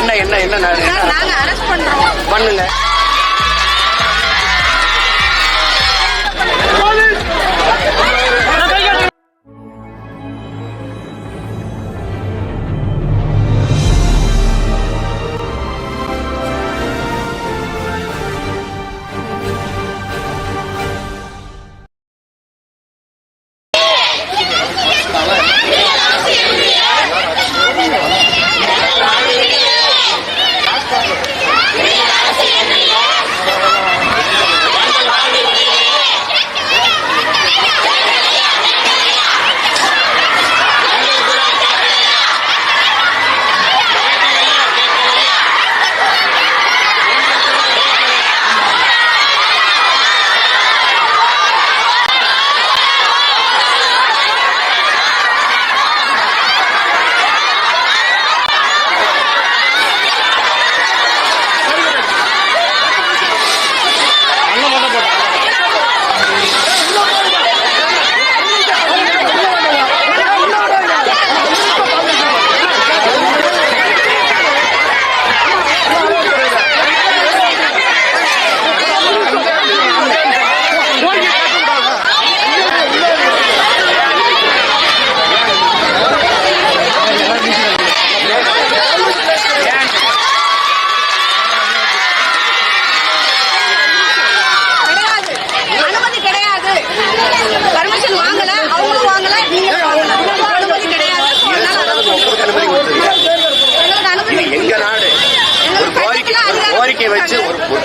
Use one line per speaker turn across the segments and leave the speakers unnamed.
என்ன என்ன என்ன பண்ணுங்க.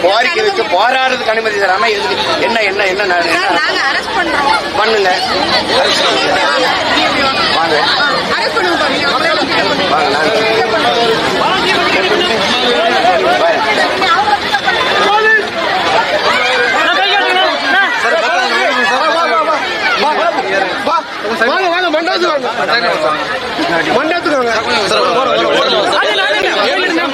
கோரிக்கை வச்சு போராடுறதுக்கு அனுமதி தராம எதுக்கு? என்ன என்ன என்ன பண்ணுங்க. வாங்க. வாங்க
வாங்க. வாங்க.